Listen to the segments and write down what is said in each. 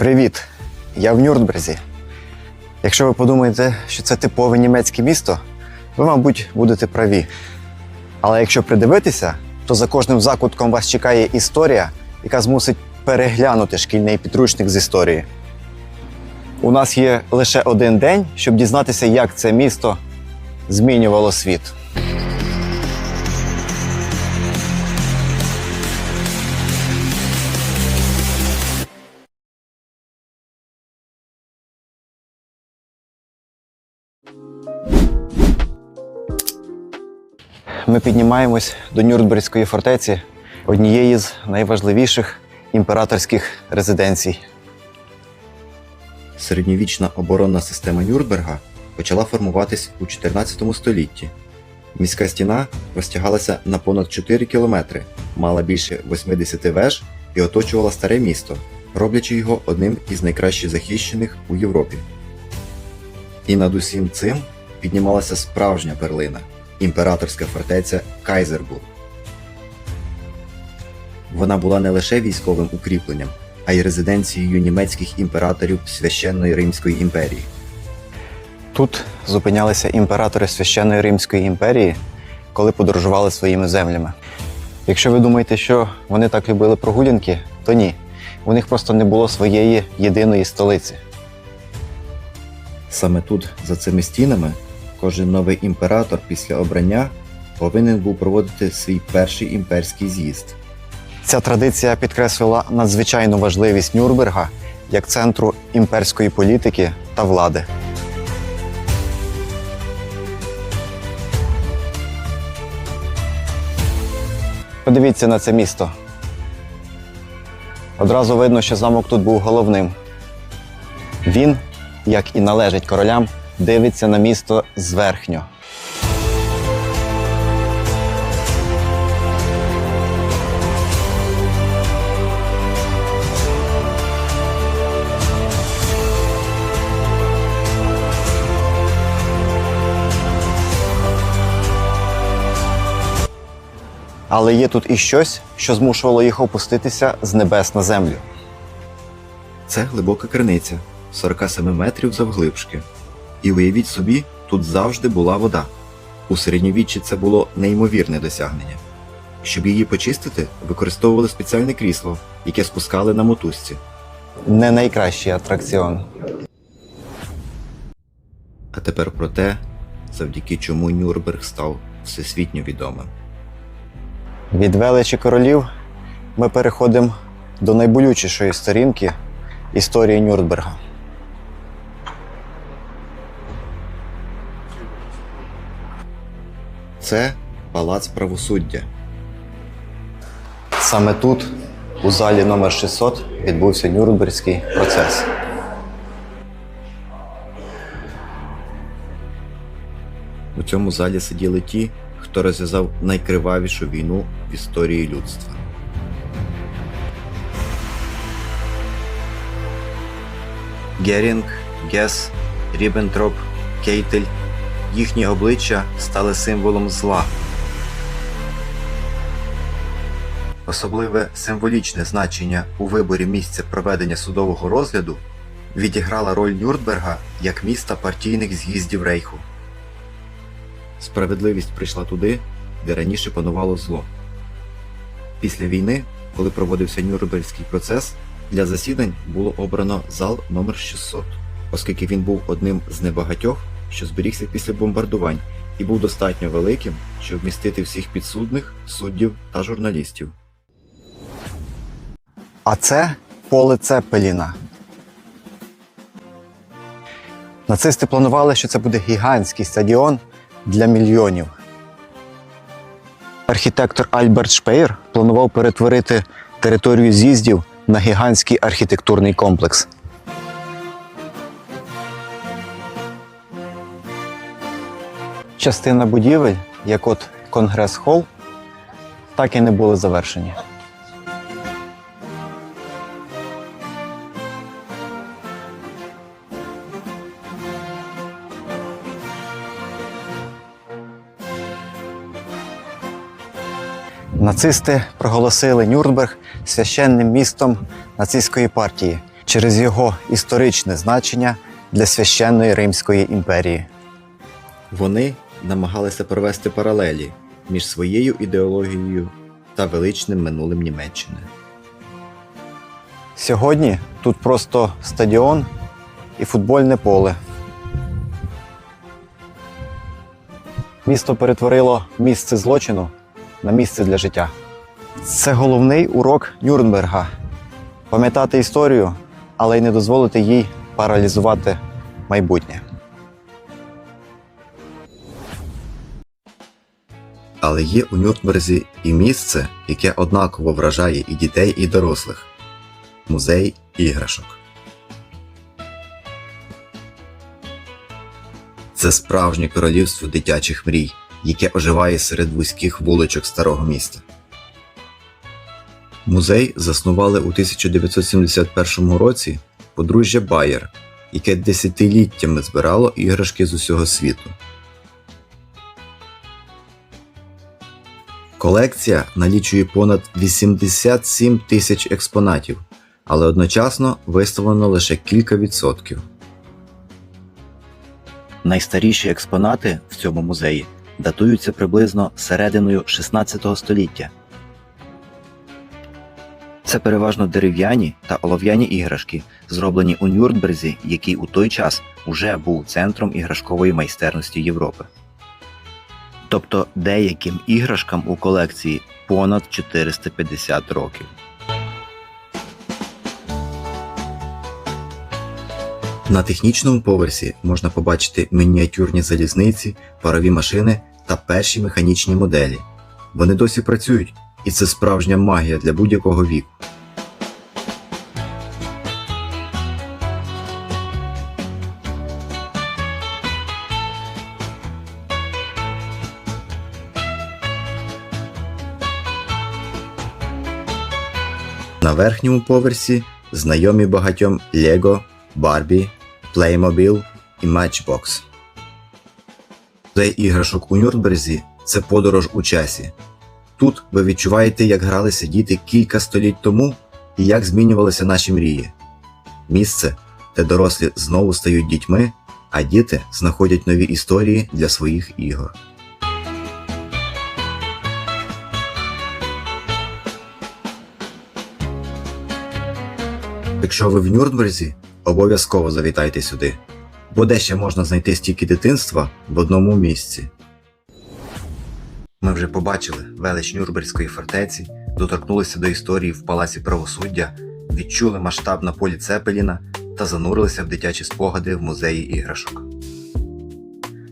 Привіт! Я в Нюрнберзі. Якщо ви подумаєте, що це типове німецьке місто, ви, мабуть, будете праві. Але якщо придивитися, то за кожним закутком вас чекає історія, яка змусить переглянути шкільний підручник з історії. У нас є лише один день, щоб дізнатися, як це місто змінювало світ. Ми піднімаємось до Нюрнберзької фортеці, однієї з найважливіших імператорських резиденцій. Середньовічна оборонна система Нюрнберга почала формуватись у 14 столітті. Міська стіна розтягалася на понад 4 кілометри, мала більше 80 веж і оточувала старе місто, роблячи його одним із найкраще захищених у Європі. І над усім цим піднімалася справжня перлина імператорська фортеця Кайзербург. Вона була не лише військовим укріпленням, а й резиденцією німецьких імператорів Священної Римської імперії. Тут зупинялися імператори Священної Римської імперії, коли подорожували своїми землями. Якщо ви думаєте, що вони так любили прогулянки, то ні. У них просто не було своєї єдиної столиці. Саме тут, за цими стінами, кожен новий імператор після обрання повинен був проводити свій перший імперський з'їзд. Ця традиція підкреслила надзвичайну важливість Нюрнберга як центру імперської політики та влади. Подивіться на це місто. Одразу видно, що замок тут був головним. Він, як і належить королям, дивиться на місто зверхньо. Але є тут і щось, що змушувало їх опуститися з небес на землю. Це глибока криниця 47 метрів завглибшки. І уявіть собі, тут завжди була вода. У середньовіччі це було неймовірне досягнення. Щоб її почистити, використовували спеціальне крісло, яке спускали на мотузці. Не найкращий атракціон. А тепер про те, завдяки чому Нюрнберг став всесвітньо відомим. Від величі королів ми переходимо до найболючішої сторінки історії Нюрнберга. Це палац правосуддя. Саме тут, у залі номер 600, відбувся Нюрнберзький процес. У цьому залі сиділи ті, хто розв'язав найкривавішу війну в історії людства. Герінг, Гес, Ріббентроп, Кейтель їхні обличчя стали символом зла. Особливе символічне значення у виборі місця проведення судового розгляду відіграла роль Нюрнберга як міста партійних з'їздів Рейху. Справедливість прийшла туди, де раніше панувало зло. Після війни, коли проводився Нюрнберзький процес, для засідань було обрано зал номер 600, оскільки він був одним з небагатьох, що зберігся після бомбардувань, і був достатньо великим, щоб вмістити всіх підсудних, суддів та журналістів. А це поле Цеппеліна. Нацисти планували, що це буде гігантський стадіон для мільйонів. Архітектор Альберт Шпеєр планував перетворити територію з'їздів на гігантський архітектурний комплекс. Частина будівель, як от Конгрес-хол, так і не були завершені. Нацисти проголосили Нюрнберг священним містом нацистської партії через його історичне значення для священної Римської імперії. Вони намагалися провести паралелі між своєю ідеологією та величним минулим Німеччини. Сьогодні тут просто стадіон і футбольне поле. Місто перетворило місце злочину на місце для життя. Це головний урок Нюрнберга пам'ятати історію, але й не дозволити їй паралізувати майбутнє. Але є у Нюрнберзі і місце, яке однаково вражає і дітей, і дорослих музей іграшок. Це справжнє королівство дитячих мрій, яке оживає серед вузьких вуличок старого міста. Музей заснували у 1971 році подружжя Байер, яке десятиліттями збирало іграшки з усього світу. Колекція налічує понад 87 тисяч експонатів, але одночасно виставлено лише кілька відсотків. Найстаріші експонати в цьому музеї датуються приблизно серединою 16 століття. Це переважно дерев'яні та олов'яні іграшки, зроблені у Нюрнберзі, який у той час уже був центром іграшкової майстерності Європи. Тобто деяким іграшкам у колекції понад 450 років. На технічному поверсі можна побачити мініатюрні залізниці, парові машини та перші механічні моделі. Вони досі працюють, і це справжня магія для будь-якого віку. На верхньому поверсі знайомі багатьом Lego, Barbie, Playmobil і Matchbox. Цей іграшок у Нюрнберзі це подорож у часі. Тут ви відчуваєте, як гралися діти кілька століть тому і як змінювалися наші мрії. Місце, де дорослі знову стають дітьми, а діти знаходять нові історії для своїх ігор. Якщо ви в Нюрнберзі, обов'язково завітайте сюди, бо де ще можна знайти стільки дитинства в одному місці. Ми вже побачили велич Нюрнберзької фортеці, доторкнулися до історії в палаці правосуддя, відчули масштаб на полі Цепеліна та занурилися в дитячі спогади в музеї іграшок.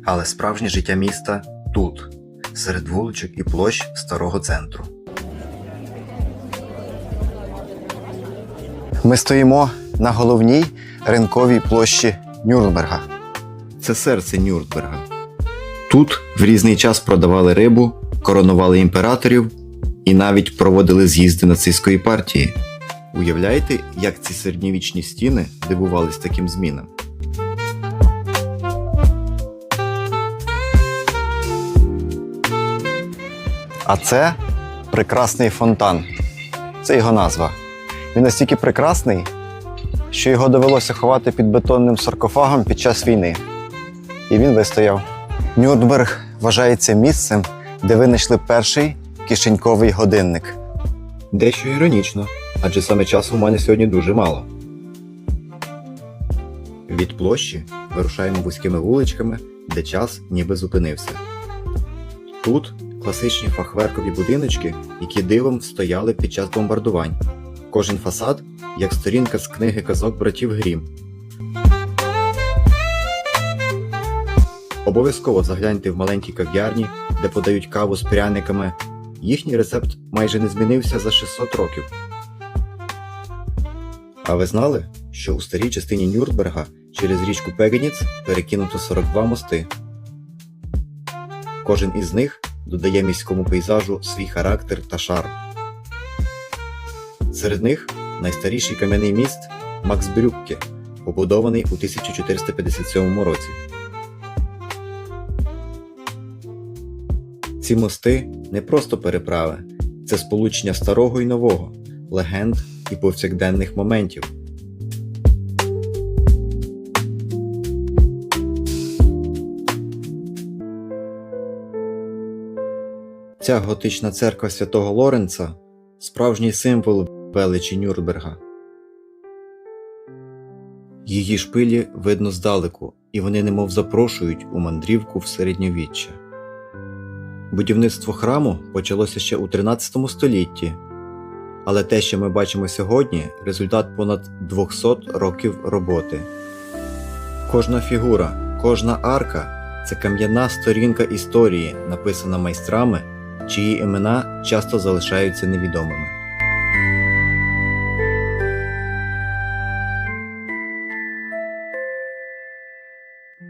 Але справжнє життя міста тут, серед вуличок і площ старого центру. Ми стоїмо на головній ринковій площі Нюрнберга. Це серце Нюрнберга. Тут в різний час продавали рибу, коронували імператорів і навіть проводили з'їзди нацистської партії. Уявляєте, як ці середньовічні стіни дивувались таким змінам? А це прекрасний фонтан. Це його назва. Він настільки прекрасний, що його довелося ховати під бетонним саркофагом під час війни. І він вистояв. Нюрнберг вважається місцем, де винайшли перший кишеньковий годинник. Дещо іронічно, адже саме часу у мене сьогодні дуже мало. Від площі вирушаємо вузькими вуличками, де час ніби зупинився. Тут класичні фахверкові будиночки, які дивом стояли під час бомбардувань. Кожен фасад як сторінка з книги казок братів Грім. Обов'язково загляньте в маленькі кав'ярні, де подають каву з пряниками. Їхній рецепт майже не змінився за 600 років. А ви знали, що у старій частині Нюрнберга через річку Пегеніц перекинуто 42 мости? Кожен із них додає міському пейзажу свій характер та шарм. Серед них найстаріший кам'яний міст Максбрюкке, побудований у 1457 році. Ці мости не просто переправи, це сполучення старого і нового, легенд і повсякденних моментів. Ця готична церква святого Лоренца справжній символ величі Нюрнберга. Її шпилі видно здалеку, і вони немов запрошують у мандрівку в середньовіччя. Будівництво храму почалося ще у 13 столітті, але те, що ми бачимо сьогодні, результат понад 200 років роботи. Кожна фігура, кожна арка це кам'яна сторінка історії, написана майстрами, чиї імена часто залишаються невідомими.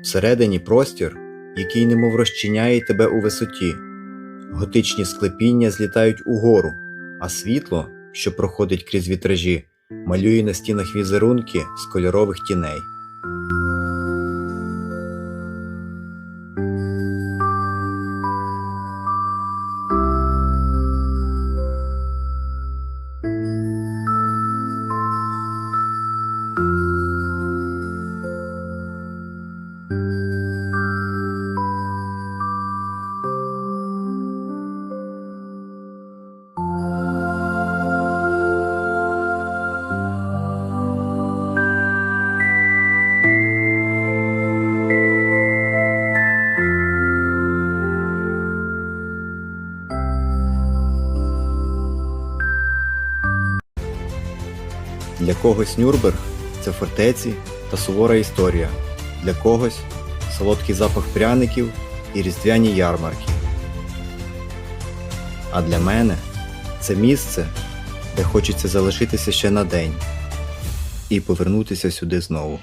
Всередині простір, який немов розчиняє тебе у висоті. Готичні склепіння злітають угору, а світло, що проходить крізь вітражі, малює на стінах візерунки з кольорових тіней. Когось Нюрнберг – це фортеці та сувора історія, для когось солодкий запах пряників і різдвяні ярмарки. А для мене це місце, де хочеться залишитися ще на день і повернутися сюди знову.